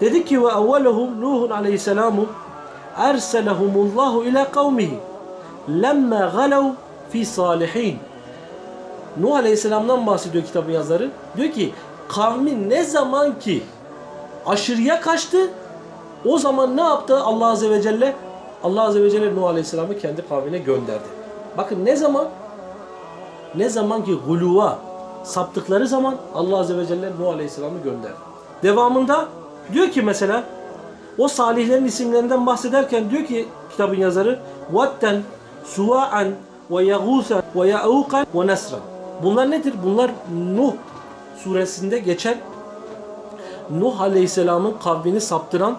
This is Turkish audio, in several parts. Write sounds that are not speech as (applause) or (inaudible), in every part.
Dedi ki ve evveluhum Nuhun aleyhisselamu erselehumullahu ila kavmihi lemme galev fi salihin. Nuh aleyhisselamdan bahsediyor kitabın yazarı. Diyor ki kavmi ne zaman ki aşırıya kaçtı o zaman ne yaptı Allah Azze ve Celle? Allah Azze ve Celle Nuh Aleyhisselam'ı kendi kavmine gönderdi. Bakın ne zaman? Ne zaman ki guluva saptıkları zaman Allah Azze ve Celle Nuh Aleyhisselam'ı gönderdi. Devamında diyor ki mesela o salihlerin isimlerinden bahsederken diyor ki kitabın yazarı Vatten, Suva'an ve Yagûsen ve Ya'ukan ve Nesran. Bunlar nedir? Bunlar Nuh suresinde geçen Nuh Aleyhisselam'ın kavmini saptıran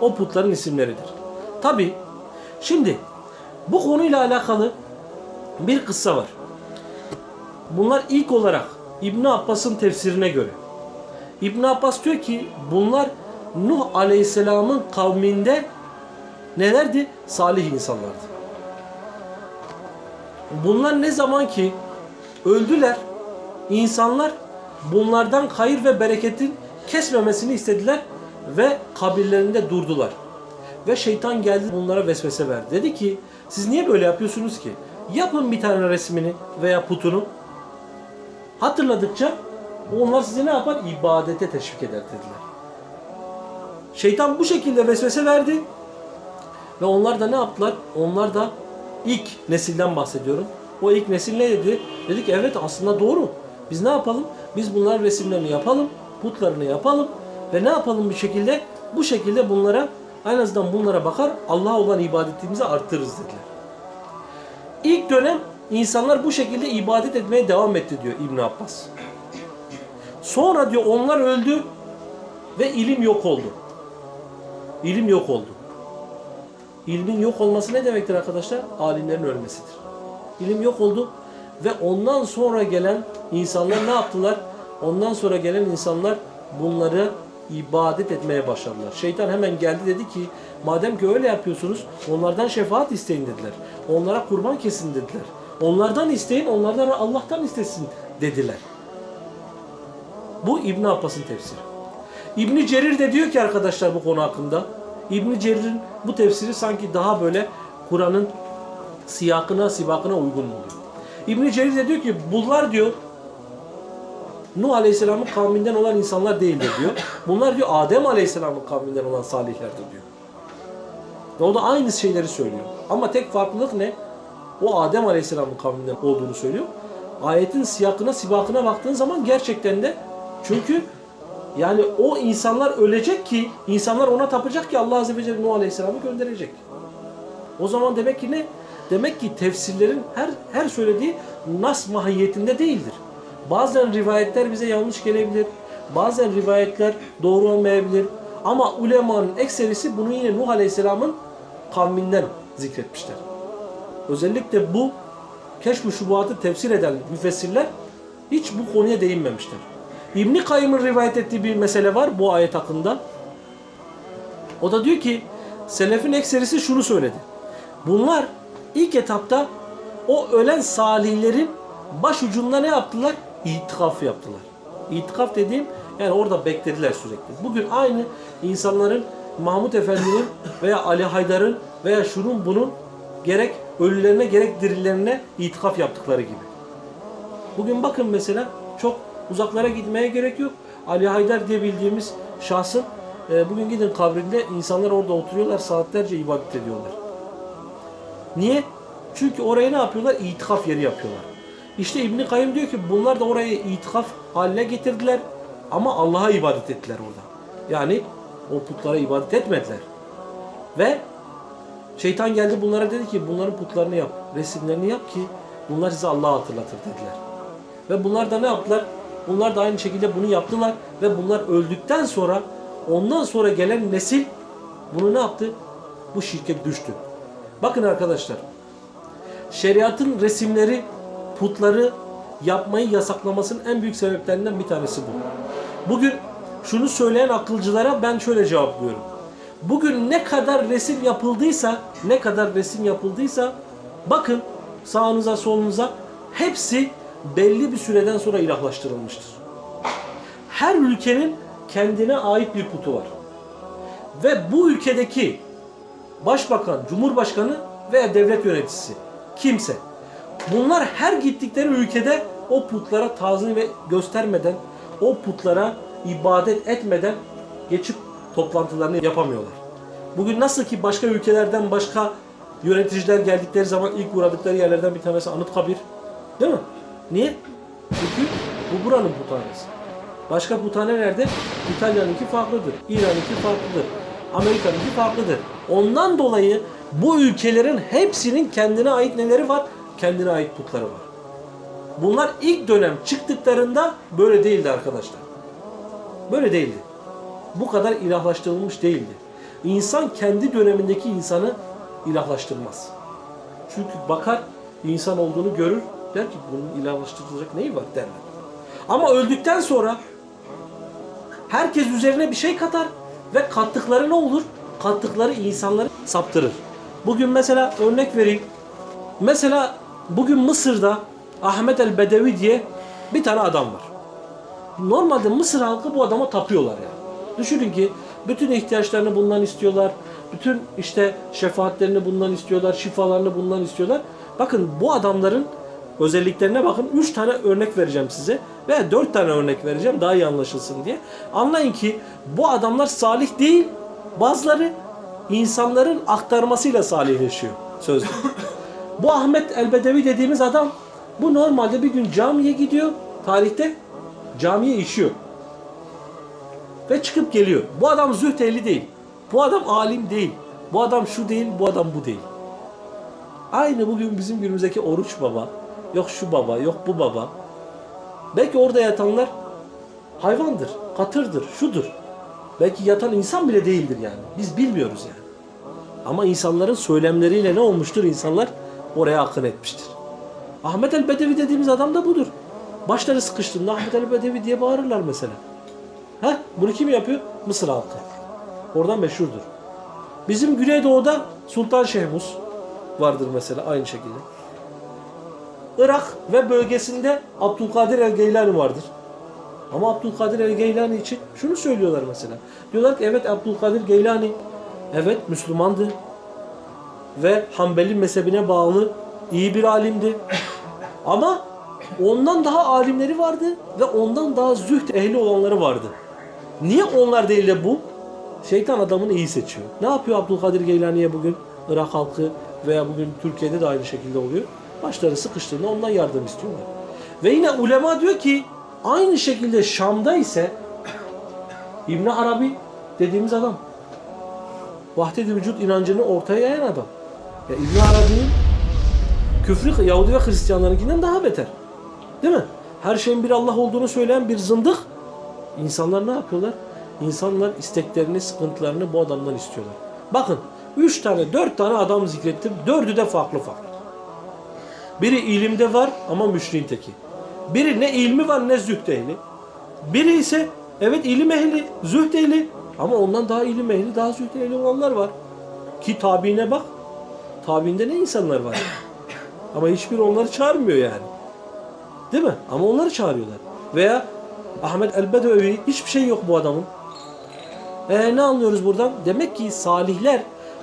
o putların isimleridir. Tabi şimdi bu konuyla alakalı bir kıssa var. Bunlar ilk olarak İbn Abbas'ın tefsirine göre. İbn Abbas diyor ki bunlar Nuh Aleyhisselam'ın kavminde nelerdi? Salih insanlardı. Bunlar ne zaman ki öldüler, insanlar bunlardan hayır ve bereketin kesmemesini istediler ve kabirlerinde durdular. Ve şeytan geldi bunlara vesvese verdi. Dedi ki siz niye böyle yapıyorsunuz ki? Yapın bir tane resmini veya putunu. Hatırladıkça onlar sizi ne yapar? İbadete teşvik eder dediler. Şeytan bu şekilde vesvese verdi. Ve onlar da ne yaptılar? Onlar da ilk nesilden bahsediyorum. O ilk nesil ne dedi? Dedik evet aslında doğru. Biz ne yapalım? Biz bunların resimlerini yapalım, putlarını yapalım ve ne yapalım bir şekilde? Bu şekilde bunlara en azından bunlara bakar Allah'a olan ibadetimizi arttırırız dediler. İlk dönem insanlar bu şekilde ibadet etmeye devam etti diyor İbn Abbas. Sonra diyor onlar öldü ve ilim yok oldu. İlim yok oldu. İlmin yok olması ne demektir arkadaşlar? Alimlerin ölmesidir. İlim yok oldu ve ondan sonra gelen insanlar ne yaptılar? Ondan sonra gelen insanlar bunları ibadet etmeye başladılar. Şeytan hemen geldi dedi ki madem ki öyle yapıyorsunuz onlardan şefaat isteyin dediler. Onlara kurban kesin dediler. Onlardan isteyin onlardan Allah'tan istesin dediler. Bu İbn Abbas'ın tefsiri. İbn Cerir de diyor ki arkadaşlar bu konu hakkında. İbn Cerir'in bu tefsiri sanki daha böyle Kur'an'ın siyakına, sibakına uygun oluyor. İbn Cerir de diyor ki bunlar diyor Nuh Aleyhisselam'ın kavminden olan insanlar değildir diyor. Bunlar diyor Adem Aleyhisselam'ın kavminden olan salihlerdir diyor. Ve o da aynı şeyleri söylüyor. Ama tek farklılık ne? O Adem Aleyhisselam'ın kavminden olduğunu söylüyor. Ayetin siyakına, sibakına baktığın zaman gerçekten de çünkü yani o insanlar ölecek ki insanlar ona tapacak ki Allah Azze ve Celle Nuh Aleyhisselam'ı gönderecek. O zaman demek ki ne? Demek ki tefsirlerin her her söylediği nas mahiyetinde değildir. Bazen rivayetler bize yanlış gelebilir. Bazen rivayetler doğru olmayabilir. Ama ulemanın ekserisi bunu yine Nuh Aleyhisselam'ın kavminden zikretmişler. Özellikle bu keşf-ı şubuhatı tefsir eden müfessirler hiç bu konuya değinmemişler. İbn Kayyım'ın rivayet ettiği bir mesele var bu ayet hakkında. O da diyor ki selefin ekserisi şunu söyledi. Bunlar ilk etapta o ölen salihlerin baş ucunda ne yaptılar? İtikaf yaptılar. İtikaf dediğim yani orada beklediler sürekli. Bugün aynı insanların Mahmut Efendi'nin veya Ali Haydar'ın veya şunun bunun gerek ölülerine gerek dirilerine itikaf yaptıkları gibi. Bugün bakın mesela çok uzaklara gitmeye gerek yok. Ali Haydar diye bildiğimiz şahsın e, bugün gidin kabrinde insanlar orada oturuyorlar saatlerce ibadet ediyorlar. Niye? Çünkü oraya ne yapıyorlar? İtikaf yeri yapıyorlar. İşte İbn Kayyım diyor ki bunlar da orayı itikaf haline getirdiler ama Allah'a ibadet ettiler orada. Yani o putlara ibadet etmediler. Ve şeytan geldi bunlara dedi ki bunların putlarını yap, resimlerini yap ki bunlar size Allah'ı hatırlatır dediler. Ve bunlar da ne yaptılar? Bunlar da aynı şekilde bunu yaptılar ve bunlar öldükten sonra ondan sonra gelen nesil bunu ne yaptı? Bu şirket düştü. Bakın arkadaşlar. Şeriatın resimleri, putları yapmayı yasaklamasının en büyük sebeplerinden bir tanesi bu. Bugün şunu söyleyen akılcılara ben şöyle cevaplıyorum. Bugün ne kadar resim yapıldıysa, ne kadar resim yapıldıysa bakın sağınıza solunuza hepsi belli bir süreden sonra ilahlaştırılmıştır. Her ülkenin kendine ait bir putu var. Ve bu ülkedeki başbakan, cumhurbaşkanı veya devlet yöneticisi kimse bunlar her gittikleri ülkede o putlara tazim ve göstermeden, o putlara ibadet etmeden geçip toplantılarını yapamıyorlar. Bugün nasıl ki başka ülkelerden başka yöneticiler geldikleri zaman ilk uğradıkları yerlerden bir tanesi Anıtkabir. Değil mi? Niye? Çünkü bu buranın puthanesi. Başka puthane nerede? İtalya'nınki farklıdır. İran'ınki farklıdır. Amerika'nınki farklıdır. Ondan dolayı bu ülkelerin hepsinin kendine ait neleri var? Kendine ait putları var. Bunlar ilk dönem çıktıklarında böyle değildi arkadaşlar. Böyle değildi. Bu kadar ilahlaştırılmış değildi. İnsan kendi dönemindeki insanı ilahlaştırmaz. Çünkü bakar, insan olduğunu görür, der ki bunun ilahlaştırılacak neyi var derler. Ama öldükten sonra herkes üzerine bir şey katar ve kattıkları ne olur? Kattıkları insanları saptırır. Bugün mesela örnek vereyim. Mesela bugün Mısır'da Ahmet el Bedevi diye bir tane adam var. Normalde Mısır halkı bu adama tapıyorlar yani. Düşünün ki bütün ihtiyaçlarını bundan istiyorlar. Bütün işte şefaatlerini bundan istiyorlar, şifalarını bundan istiyorlar. Bakın bu adamların özelliklerine bakın. Üç tane örnek vereceğim size. Veya dört tane örnek vereceğim daha iyi anlaşılsın diye. Anlayın ki bu adamlar salih değil. Bazıları insanların aktarmasıyla salihleşiyor sözde. bu Ahmet el-Bedevi dediğimiz adam bu normalde bir gün camiye gidiyor. Tarihte camiye işiyor. Ve çıkıp geliyor. Bu adam zühd ehli değil. Bu adam alim değil. Bu adam şu değil, bu adam bu değil. Aynı bugün bizim günümüzdeki oruç baba, yok şu baba, yok bu baba. Belki orada yatanlar hayvandır, katırdır, şudur. Belki yatan insan bile değildir yani. Biz bilmiyoruz yani. Ama insanların söylemleriyle ne olmuştur? İnsanlar oraya akın etmiştir. Ahmet el Bedevi dediğimiz adam da budur. Başları sıkıştığında Ahmet el Bedevi diye bağırırlar mesela. Ha? Bunu kim yapıyor? Mısır halkı. Oradan meşhurdur. Bizim Güneydoğu'da Sultan Şehmus vardır mesela aynı şekilde. Irak ve bölgesinde Abdülkadir el Geylani vardır. Ama Abdülkadir el Geylani için şunu söylüyorlar mesela. Diyorlar ki evet Abdülkadir Geylani evet Müslümandı ve Hanbeli mezhebine bağlı iyi bir alimdi. Ama ondan daha alimleri vardı ve ondan daha zühd ehli olanları vardı. Niye onlar değil de bu? Şeytan adamını iyi seçiyor. Ne yapıyor Abdülkadir Geylani'ye bugün? Irak halkı veya bugün Türkiye'de de aynı şekilde oluyor. Başları sıkıştığında ondan yardım istiyorlar. Ve yine ulema diyor ki aynı şekilde Şam'da ise (coughs) İbn Arabi dediğimiz adam vahdet-i vücut inancını ortaya yayan adam. Ya İbn Arabi'nin küfrü Yahudi ve Hristiyanlarınkinden daha beter. Değil mi? Her şeyin bir Allah olduğunu söyleyen bir zındık. İnsanlar ne yapıyorlar? İnsanlar isteklerini, sıkıntılarını bu adamdan istiyorlar. Bakın, üç tane, dört tane adam zikrettim. Dördü de farklı farklı. Biri ilimde var ama müşriğin teki. Biri ne ilmi var ne zühd ehli. Biri ise evet ilim ehli, zühd ehli ama ondan daha ilim ehli, daha zühd ehli olanlar var. Ki tabiine bak. Tabiinde ne insanlar var. (coughs) Ama hiçbir onları çağırmıyor yani. Değil mi? Ama onları çağırıyorlar. Veya Ahmet el-Bedevi hiçbir şey yok bu adamın. E ne anlıyoruz buradan? Demek ki salihler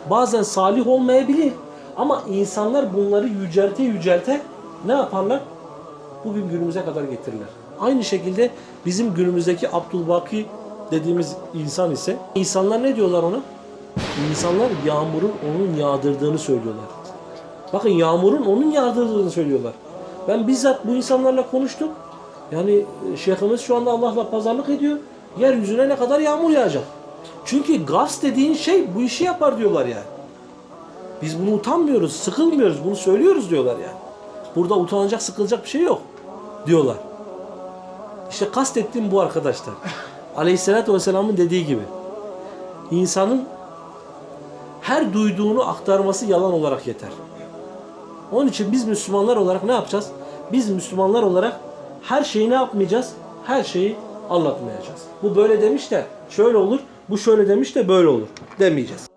bazen salih olmayabilir. Ama insanlar bunları yücelte yücelte ne yaparlar? Bugün günümüze kadar getirirler. Aynı şekilde bizim günümüzdeki Abdülbaki dediğimiz insan ise insanlar ne diyorlar ona? İnsanlar yağmurun onun yağdırdığını söylüyorlar. Bakın yağmurun onun yağdırdığını söylüyorlar. Ben bizzat bu insanlarla konuştum. Yani e, şeyhimiz şu anda Allah'la pazarlık ediyor. Yeryüzüne ne kadar yağmur yağacak. Çünkü gaz dediğin şey bu işi yapar diyorlar yani. Biz bunu utanmıyoruz, sıkılmıyoruz. Bunu söylüyoruz diyorlar yani. Burada utanacak, sıkılacak bir şey yok diyorlar. İşte kastettiğim bu arkadaşlar. (laughs) Aleyhisselatü Vesselam'ın dediği gibi. insanın her duyduğunu aktarması yalan olarak yeter. Onun için biz Müslümanlar olarak ne yapacağız? Biz Müslümanlar olarak her şeyi ne yapmayacağız? Her şeyi anlatmayacağız. Bu böyle demiş de şöyle olur, bu şöyle demiş de böyle olur demeyeceğiz.